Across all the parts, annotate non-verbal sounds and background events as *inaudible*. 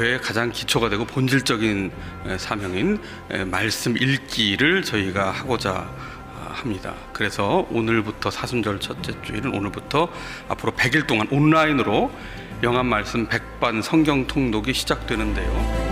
교회의 가장 기초가 되고 본질적인 에, 사명인 에, 말씀 읽기를 저희가 하고자 아, 합니다. 그래서 오늘부터 사순절 첫째 주일은 오늘부터 앞으로 100일 동안 온라인으로 영한 말씀 백반 성경 통독이 시작되는데요.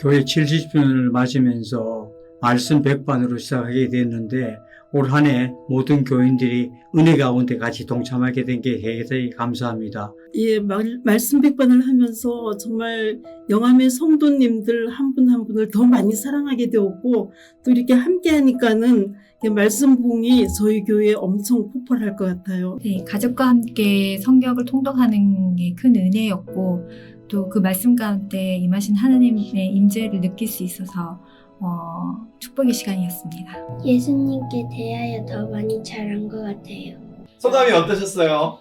교회 70주년을 맞으면서 말씀 백반으로 시작하게 됐는데 올 한 해 모든 교인들이 은혜 가운데 같이 동참하게 된 게 대단히 감사합니다. 예, 말, 말씀 백반을 하면서 정말 영암의 성도님들 한 분한 분을 더 많이 사랑하게 되었고 또 이렇게 함께 하니까는 말씀 봉이 저희 교회에 엄청 폭발할 것 같아요. 네, 가족과 함께 성경을 통독하는 게 큰 은혜였고 또 그 말씀 가운데 임하신 하나님의 임재를 느낄 수 있어서 어, 축복의 시간이었습니다. 예수님께 대하여 더 많이 잘한 것 같아요. 소감이 어떠셨어요?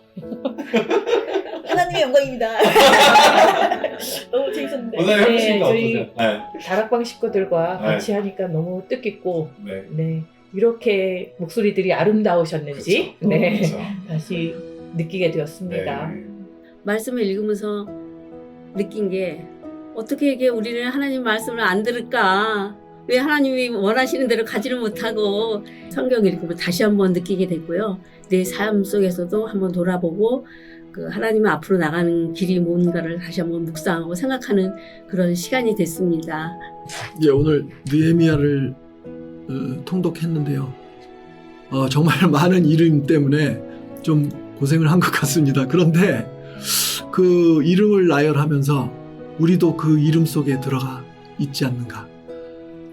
하나님의 영광입니다. *laughs* 너무 재밌었는데. 오늘 해보신 거 저희 어떠세요? 네. 다락방 식구들과 네. 같이 하니까 너무 뜻깊고, 네. 네. 이렇게 목소리들이 아름다우셨는지, 그렇죠. 네. 그렇죠. 다시 느끼게 되었습니다. 네. 말씀을 읽으면서 느낀 게 어떻게 이게 우리는 하나님 말씀을 안 들을까? 왜 하나님이 원하시는 대로 가지를 못하고 성경 읽으면 다시 한번 느끼게 됐고요. 내 삶 속에서도 한번 돌아보고 그 하나님 앞으로 나가는 길이 뭔가를 다시 한번 묵상하고 생각하는 그런 시간이 됐습니다. 예, 오늘 느헤미야를 어, 통독했는데요. 어, 정말 *laughs* 많은 이름 때문에 좀 고생을 한 것 같습니다. 그런데 그 이름을 나열하면서 우리도 그 이름 속에 들어가 있지 않는가.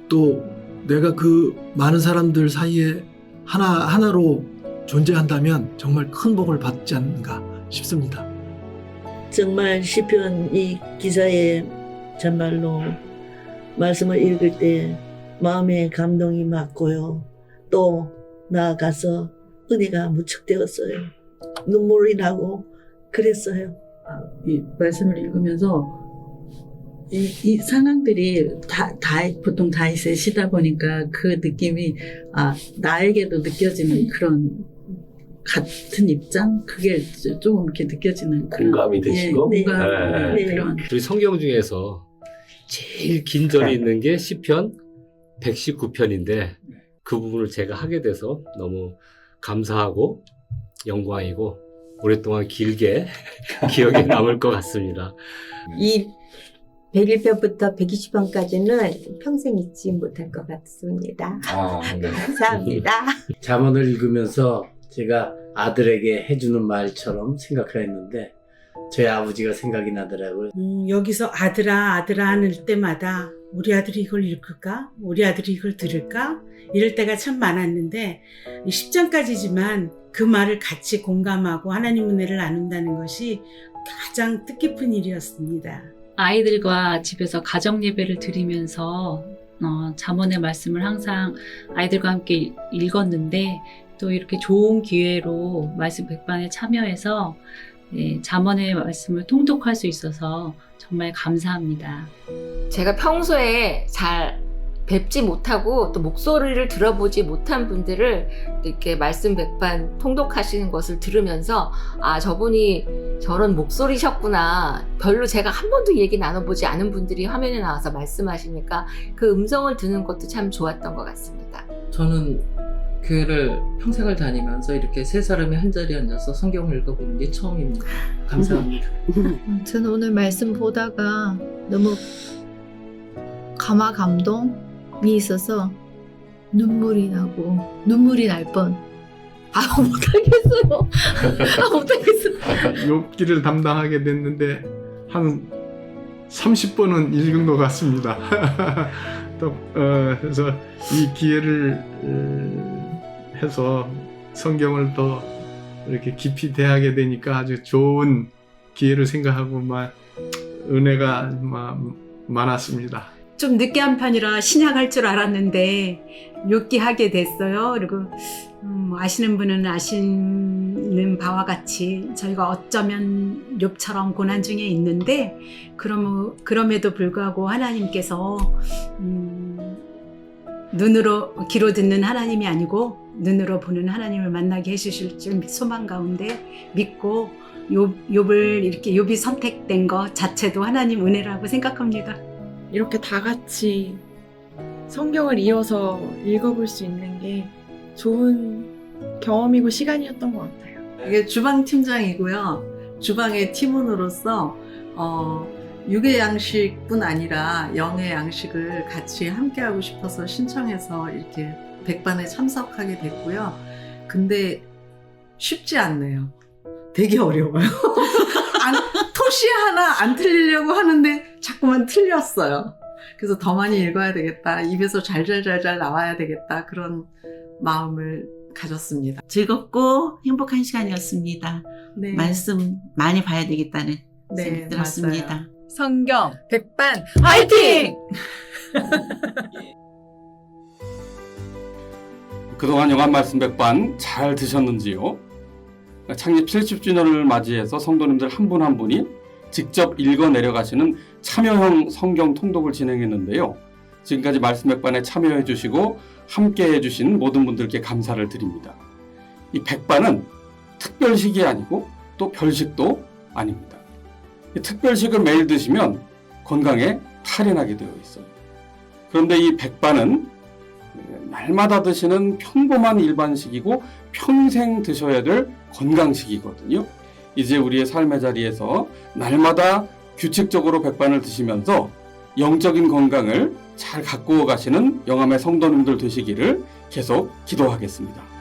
또 내가 그 많은 사람들 사이에 하나 하나로 존재한다면 정말 큰 복을 받지 않는가 싶습니다. 정말 시편 이 기사에 정말로 말씀을 읽을 때 마음에 감동이 많고요. 또 나아가서 은혜가 무척 되었어요. 눈물이 나고 그랬어요. 이 말씀을 읽으면서 이, 이 상황들이 다, 다, 보통 시다 보니까 그 느낌이, 아, 나에게도 느껴지는 그런 같은 입장? 그게 조금 이렇게 느껴지는 그런. 공감이 되시고 예, 공감, 네. 네, 그런. 우리 성경 중에서 제일 긴 절이 있는 게 시편 119편인데 그 부분을 제가 하게 돼서 너무 감사하고 영광이고 오랫동안 길게 *laughs* 기억에 *laughs* 남을 것 같습니다. 이 101편부터 120편까지는 평생 잊지 못할 것 같습니다. 아, 네. *laughs* 감사합니다. 잠언을 읽으면서 제가 아들에게 해주는 말처럼 생각을 했는데 저희 아버지가 생각이 나더라고요. 음, 여기서 아들아, 아들아 하는 때마다 우리 아들이 이걸 읽을까? 우리 아들이 이걸 들을까? 이럴 때가 참 많았는데 10장까지지만 그 말을 같이 공감하고 하나님 은혜를 나눈다는 것이 가장 뜻깊은 일이었습니다. 아이들과 집에서 가정 예배를 드리면서 어, 잠언의 말씀을 항상 아이들과 함께 읽었는데 또 이렇게 좋은 기회로 말씀 백반에 참여해서 예, 잠언의 말씀을 통독할 수 있어서 정말 감사합니다. 제가 평소에 잘 뵙지 못하고 또 목소리를 들어보지 못한 분들을 이렇게 말씀 백반 통독하시는 것을 들으면서 아 저분이 저런 목소리셨구나 별로 제가 한 번도 얘기 나눠보지 않은 분들이 화면에 나와서 말씀하시니까 그 음성을 듣는 것도 참 좋았던 것 같습니다. 저는 교회를 평생을 다니면서 이렇게 세 사람이 한 자리에 앉아서 성경을 읽어보는 게 처음입니다. 감사합니다. 저는 오늘 말씀 보다가 너무 감화 감동 있어서 눈물이 나고 눈물이 날 뻔. 아 *laughs* 못하겠어요. 아 못하겠어요. 욥기를 담당하게 됐는데 한 30번은 읽은 것 같습니다. *laughs* 또 어, 그래서 이 기회를 어, 해서 성경을 더 이렇게 깊이 대하게 되니까 아주 좋은 기회를 생각하고 막 은혜가 막 많았습니다. 좀 늦게 한 편이라 신약할 줄 알았는데 욥기 하게 됐어요. 그리고 음, 아시는 분은 아시는 바와 같이 저희가 어쩌면 욥처럼 고난 중에 있는데 그럼 그럼에도 불구하고 하나님께서 음, 눈으로 귀로 듣는 하나님이 아니고 눈으로 보는 하나님을 만나게 해주실 줄 소망 가운데 믿고 욥, 욥을 이렇게 욥이 선택된 것 자체도 하나님 은혜라고 생각합니다. 이렇게 다 같이 성경을 이어서 읽어볼 수 있는 게 좋은 경험이고 시간이었던 것 같아요. 이게 주방 팀장이고요. 주방의 팀원으로서 어, 육의 양식뿐 아니라 영의 양식을 같이 함께 하고 싶어서 신청해서 이렇게 백반에 참석하게 됐고요. 근데 쉽지 않네요. 되게 어려워요. *laughs* 안, 토시 하나 안 틀리려고 하는데 자꾸만 틀렸어요. 그래서 더 많이 읽어야 되겠다. 입에서 잘잘잘잘 나와야 되겠다. 그런 마음을 가졌습니다. 즐겁고 행복한 시간이었습니다. 네. 말씀 많이 봐야 되겠다는 네, 생각 들었습니다. 성경 백반 화이팅! *laughs* 그동안 영한 말씀 백반 잘 드셨는지요? 창립 70주년을 맞이해서 성도님들 한분한 분이 직접 읽어 내려가시는 참여형 성경 통독을 진행했는데요. 지금까지 말씀 백반에 참여해 주시고 함께 해 주신 모든 분들께 감사를 드립니다. 이 백반은 특별식이 아니고 또 별식도 아닙니다. 이 특별식을 매일 드시면 건강에 탈이 나게 되어 있어요. 그런데 이 백반은 날마다 드시는 평범한 일반식이고 평생 드셔야 될 건강식이거든요. 이제 우리의 삶의 자리에서 날마다 규칙적으로 백반을 드시면서 영적인 건강을 잘 가꾸어 가시는 영암의 성도님들 되시기를 계속 기도하겠습니다.